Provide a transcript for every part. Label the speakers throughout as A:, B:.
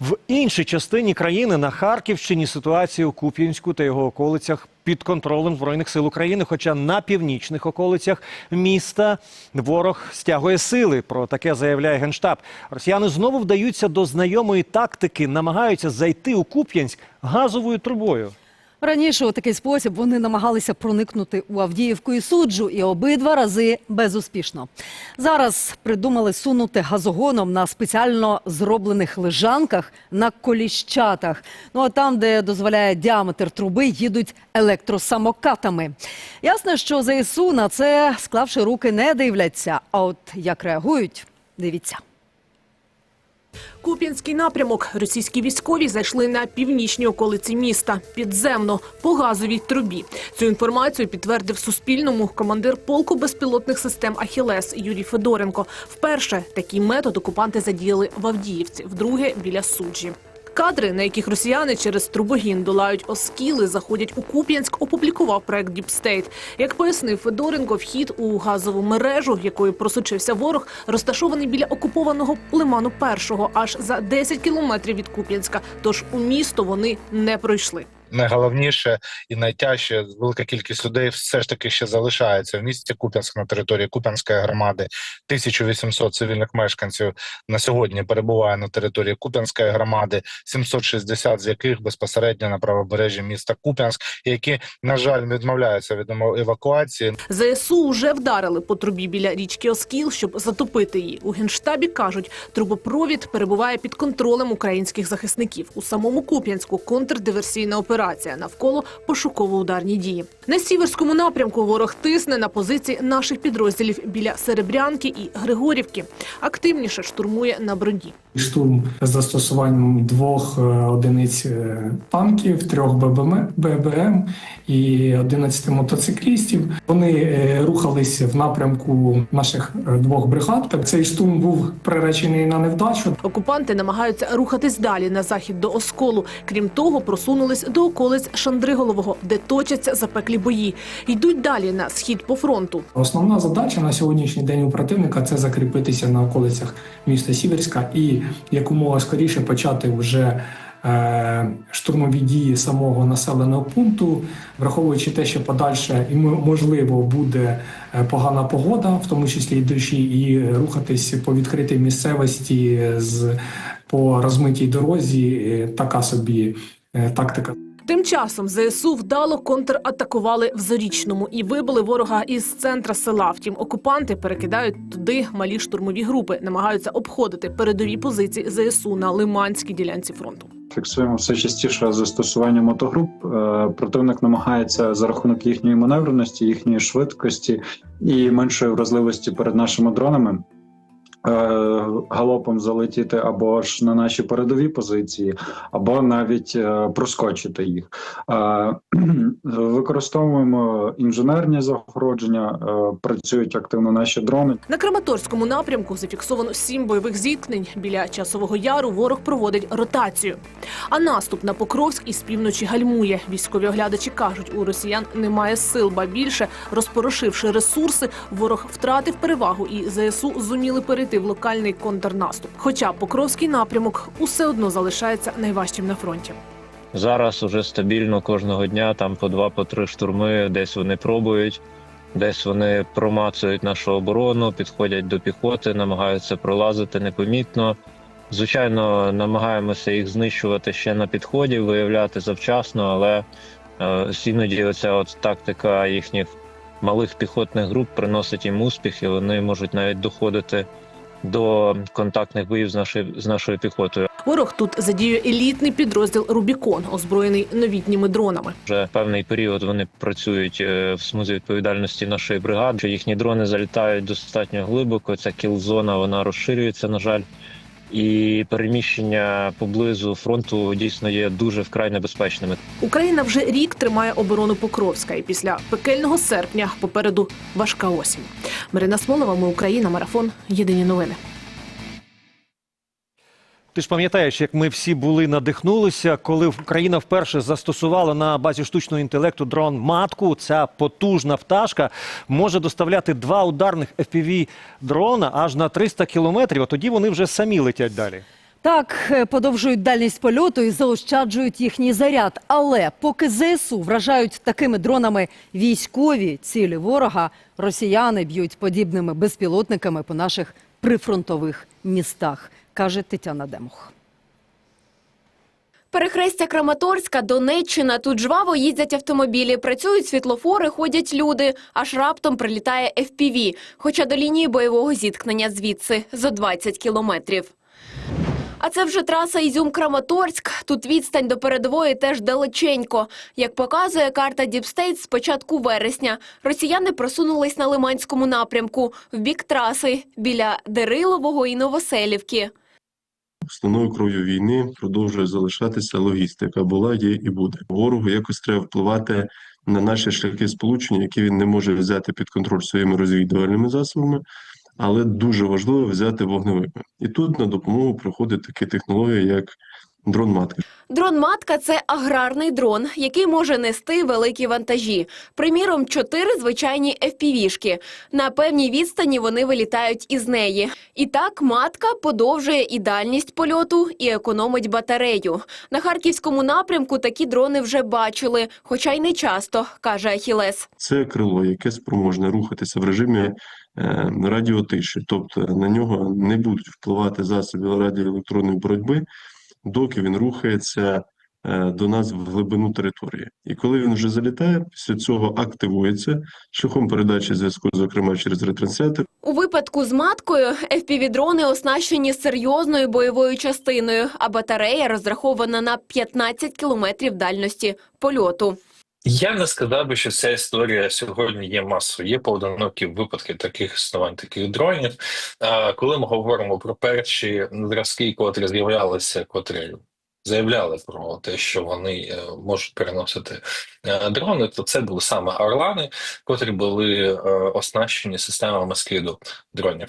A: В іншій частині країни на Харківщині ситуація у Куп'янську та його околицях під контролем збройних сил України. Хоча на північних околицях міста ворог стягує сили. Про таке заявляє генштаб. Росіяни знову вдаються до знайомої тактики, намагаються зайти у Куп'янськ газовою трубою.
B: Раніше у такий спосіб вони намагалися проникнути у Авдіївку і суджу, і обидва рази безуспішно. Зараз придумали сунути газогоном на спеціально зроблених лежанках на коліщатах. Ну а там, де дозволяє діаметр труби, їдуть електросамокатами. Ясно, що ЗСУ на це, склавши руки, не дивляться. А от як реагують, дивіться.
C: Куп'янський напрямок. Російські військові зайшли на північні околиці міста підземно по газовій трубі. Цю інформацію підтвердив Суспільному командир полку безпілотних систем Ахілес Юрій Федоренко. Вперше такий метод окупанти задіяли в Авдіївці, вдруге біля суджі. Кадри, на яких росіяни через трубогін долають оскіли, заходять у Куп'янськ, опублікував проект Діпстейт. Як пояснив Федоренко, вхід у газову мережу, якою просочився ворог, розташований біля окупованого лиману першого, аж за 10 кілометрів від Куп'янська. Тож у місто вони не пройшли.
D: Найголовніше і найтяжче велика кількість людей все ж таки ще залишається в місті Куп'янськ на території Куп'янської громади. 1800 цивільних мешканців на сьогодні перебуває на території Куп'янської громади, 760 з яких безпосередньо на правобережжі міста Куп'янськ, які на жаль відмовляються від евакуації.
C: ЗСУ вже вдарили по трубі біля річки Оскіл, щоб затопити її. У генштабі кажуть, трубопровід перебуває під контролем українських захисників. У самому Куп'янську контрдиверсійна операція навколо пошуково-ударні дії. На сіверському напрямку ворог тисне на позиції наших підрозділів біля Серебрянки і Григорівки. Активніше штурмує на броні.
E: Штурм з застосуванням двох е, одиниць е, танків, трьох ББМ, ББМ і 11 мотоциклістів. Вони е, рухались в напрямку наших двох бригад. Так цей штурм був приречений на невдачу.
C: Окупанти намагаються рухатись далі на захід до Осколу. Крім того, просунулись до околиць Шандриголового, де точаться запеклі бої. Йдуть далі на схід по фронту.
E: Основна задача на сьогоднішній день у противника це закріпитися на околицях міста Сіверська і якомога скоріше почати вже е, штурмові дії самого населеного пункту, враховуючи те, що подальше і можливо буде е, погана погода, в тому числі і дощі, і рухатись по відкритій місцевості з по розмитій дорозі, е, така собі тактика.
C: Тим часом ЗСУ вдало контратакували в Зарічному і вибили ворога із центра села. Втім, окупанти перекидають туди малі штурмові групи, намагаються обходити передові позиції ЗСУ на Лиманській ділянці фронту.
F: Фіксуємо все частіше застосування мотогруп. Е, Противник намагається за рахунок їхньої маневреності, їхньої швидкості і меншої вразливості перед нашими дронами. Е, Галопом залетіти або ж на наші передові позиції, або навіть е, проскочити їх. Е, Використовуємо інженерні загородження, працюють активно наші дрони.
C: На Краматорському напрямку зафіксовано сім бойових зіткнень. Біля часового яру ворог проводить ротацію. А наступ на Покровськ із півночі гальмує. Військові оглядачі кажуть, у росіян немає сил, ба більше розпорошивши ресурси, ворог втратив перевагу і ЗСУ зуміли перейти в локальний контрнаступ. Хоча Покровський напрямок усе одно залишається найважчим на фронті.
G: Зараз уже стабільно кожного дня там по два, по три штурми. Десь вони пробують, десь вони промацують нашу оборону, підходять до піхоти, намагаються пролазити непомітно. Звичайно, намагаємося їх знищувати ще на підході, виявляти завчасно, але е, іноді оця от тактика їхніх малих піхотних груп приносить їм успіх, і вони можуть навіть доходити до контактних боїв з нашою з нашою піхотою.
C: Ворог тут задіює елітний підрозділ Рубікон, озброєний новітніми дронами.
G: Вже певний період вони працюють е, в смузі відповідальності нашої бригади. Їхні дрони залітають достатньо глибоко. Ця кілзона вона розширюється, на жаль. І переміщення поблизу фронту дійсно є дуже вкрай небезпечними.
C: Україна вже рік тримає оборону Покровська, і після пекельного серпня попереду важка осінь. Марина Смолова, ми Україна, марафон. Єдині новини.
A: Ти ж пам'ятаєш, як ми всі були надихнулися, коли Україна вперше застосувала на базі штучного інтелекту дрон матку. Ця потужна пташка може доставляти два ударних fpv дрона аж на 300 кілометрів. А тоді вони вже самі летять далі.
B: Так, е, подовжують дальність польоту і заощаджують їхній заряд. Але поки ЗСУ вражають такими дронами військові цілі ворога, росіяни б'ють подібними безпілотниками по наших прифронтових містах, каже Тетяна Демух.
H: Перехрестя Краматорська, Донеччина. Тут жваво їздять автомобілі, працюють світлофори, ходять люди. Аж раптом прилітає FPV, хоча до лінії бойового зіткнення звідси зо 20 кілометрів. А це вже траса Ізюм-Краматорськ. Тут відстань до передової теж далеченько. Як показує карта Діпстейт, з початку вересня росіяни просунулись на Лиманському напрямку в бік траси біля Дерилового і Новоселівки.
I: Основною кров'ю війни продовжує залишатися логістика. Була, є і буде. Ворогу якось треба впливати на наші шляхи сполучення, які він не може взяти під контроль своїми розвідувальними засобами, але дуже важливо взяти вогневими. І тут на допомогу приходить такі технології, як дрон-матка.
H: Дрон-матка – це аграрний дрон, який може нести великі вантажі. Приміром, чотири звичайні FPV-шки. На певній відстані вони вилітають із неї. І так матка подовжує і дальність польоту, і економить батарею. На харківському напрямку такі дрони вже бачили, хоча й не часто, каже Ахілес.
I: Це крило, яке спроможне рухатися в режимі е, радіотиші, тобто на нього не будуть впливати засоби радіоелектронної боротьби, доки він рухається е, до нас в глибину території. І коли він вже залітає, після цього активується шляхом передачі зв'язку, зокрема через ретранслятор.
H: У випадку з маткою FPV-дрони оснащені серйозною бойовою частиною, а батарея розрахована на 15 кілометрів дальності польоту.
J: Я не сказав би, що ця історія сьогодні є масою. Є поодинокі випадки таких існувань, таких дронів. А коли ми говоримо про перші зразки, котрі з'являлися, котрі заявляли про те, що вони е, можуть переносити е, дрони, то це були саме орлани, котрі були е, оснащені системами скиду дронів.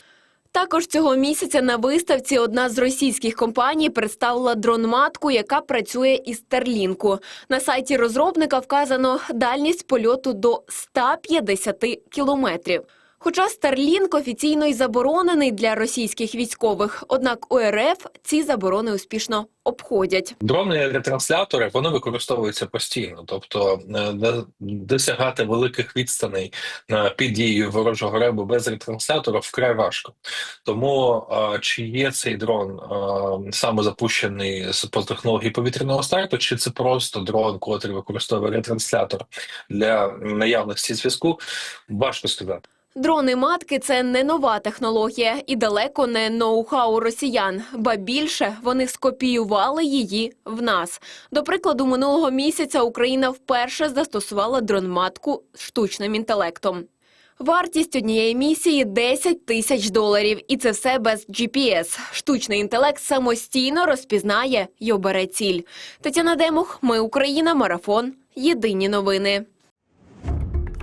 H: Також цього місяця на виставці одна з російських компаній представила дрон-матку, яка працює із Старлінку. На сайті розробника вказано дальність польоту до 150 кілометрів. Хоча Старлінк офіційно й заборонений для російських військових, однак у РФ ці заборони успішно обходять.
J: Дрони ретранслятори вони використовуються постійно, тобто е, досягати великих відстаней під дією ворожого ребу без ретранслятора вкрай важко. Тому чи є цей дрон е, саме запущений з технології повітряного старту, чи це просто дрон, котрий використовує ретранслятор для наявності зв'язку, важко сказати.
H: Дрони матки це не нова технологія і далеко не ноу-хау росіян, ба більше вони скопіювали її в нас. До прикладу, минулого місяця Україна вперше застосувала дрон-матку штучним інтелектом. Вартість однієї місії 10 тисяч доларів, і це все без GPS. Штучний інтелект самостійно розпізнає й обере ціль. Тетяна Демух, ми Україна, марафон. Єдині новини.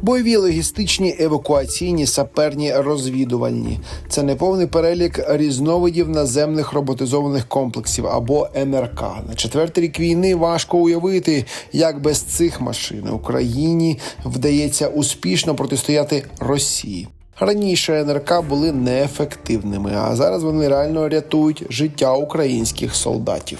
K: Бойові логістичні, евакуаційні, саперні, розвідувальні це неповний перелік різновидів наземних роботизованих комплексів або НРК. На четвертий рік війни важко уявити, як без цих машин Україні вдається успішно протистояти Росії. Раніше НРК були неефективними, а зараз вони реально рятують життя українських солдатів.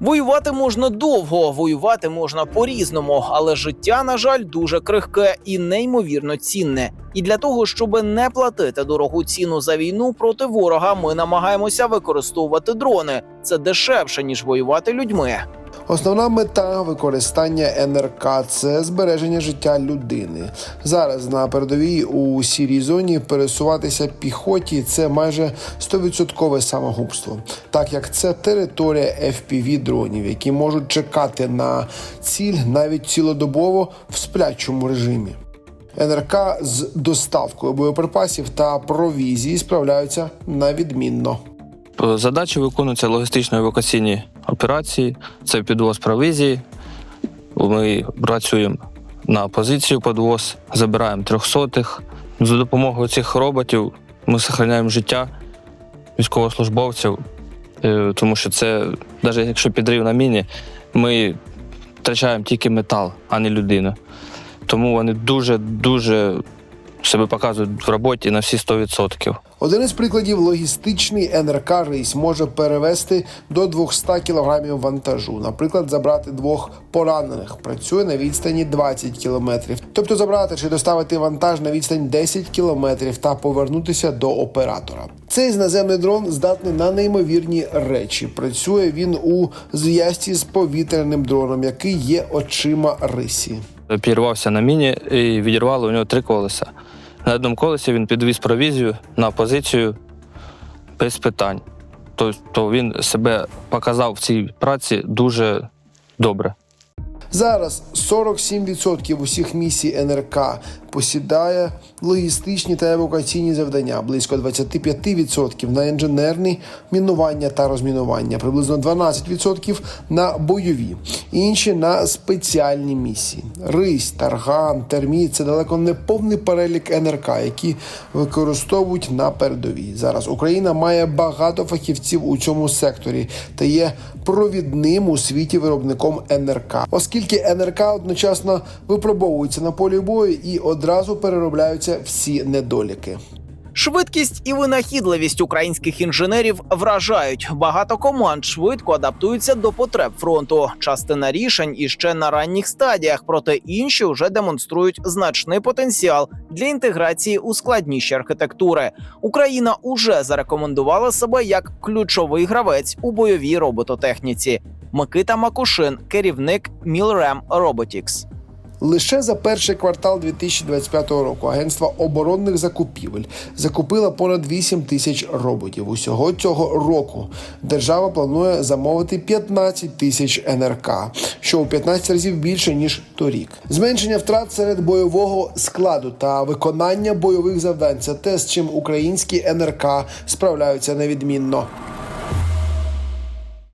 L: Воювати можна довго, воювати можна по-різному, але життя, на жаль, дуже крихке і неймовірно цінне. І для того, щоб не платити дорогу ціну за війну проти ворога, ми намагаємося використовувати дрони. Це дешевше ніж воювати людьми.
K: Основна мета використання НРК це збереження життя людини. Зараз на передовій у сірій зоні пересуватися піхоті це майже 100% самогубство, так як це територія fpv дронів, які можуть чекати на ціль навіть цілодобово в сплячому режимі. НРК з доставкою боєприпасів та провізії справляються на відмінно.
M: Задачі виконуються логістично-евакуаційні операції, це підвоз провізії. Ми працюємо на позицію підвоз, забираємо трьохсотих. За допомогою цих роботів ми зберігаємо життя військовослужбовців, е, тому що це, навіть якщо підрив на міні, ми втрачаємо тільки метал, а не людину. Тому вони дуже-дуже себе показують в роботі на всі 100%.
K: Один із прикладів логістичний НРК рейс може перевести до 200 кілограмів вантажу. Наприклад, забрати двох поранених працює на відстані 20 кілометрів. Тобто забрати чи доставити вантаж на відстань 10 кілометрів та повернутися до оператора. Цей наземний дрон здатний на неймовірні речі. Працює він у зв'язці з повітряним дроном, який є очима рисі.
M: Підірвався на міні і відірвало у нього три колеса. На одному колесі він підвіз провізію на позицію без питань. Тобто він себе показав в цій праці дуже добре.
K: Зараз 47% усіх місій НРК посідає логістичні та евакуаційні завдання, близько 25% на інженерні мінування та розмінування, приблизно 12% на бойові, інші на спеціальні місії. Рись, тарган, терміт це далеко не повний перелік НРК, які використовують на передовій. Зараз Україна має багато фахівців у цьому секторі та є провідним у світі виробником НРК, оскільки НРК одночасно випробовуються на полі бою і одразу переробляються всі недоліки.
L: Швидкість і винахідливість українських інженерів вражають. Багато команд швидко адаптуються до потреб фронту. Частина рішень іще на ранніх стадіях, проте інші вже демонструють значний потенціал для інтеграції у складніші архітектури. Україна уже зарекомендувала себе як ключовий гравець у бойовій робототехніці. Микита Макушин, керівник Milrem Robotics.
K: Лише за перший квартал 2025 року Агентство оборонних закупівель закупило понад 8 тисяч роботів. Усього цього року держава планує замовити 15 тисяч НРК, що у 15 разів більше ніж торік. Зменшення втрат серед бойового складу та виконання бойових завдань це те, з чим українські НРК справляються невідмінно.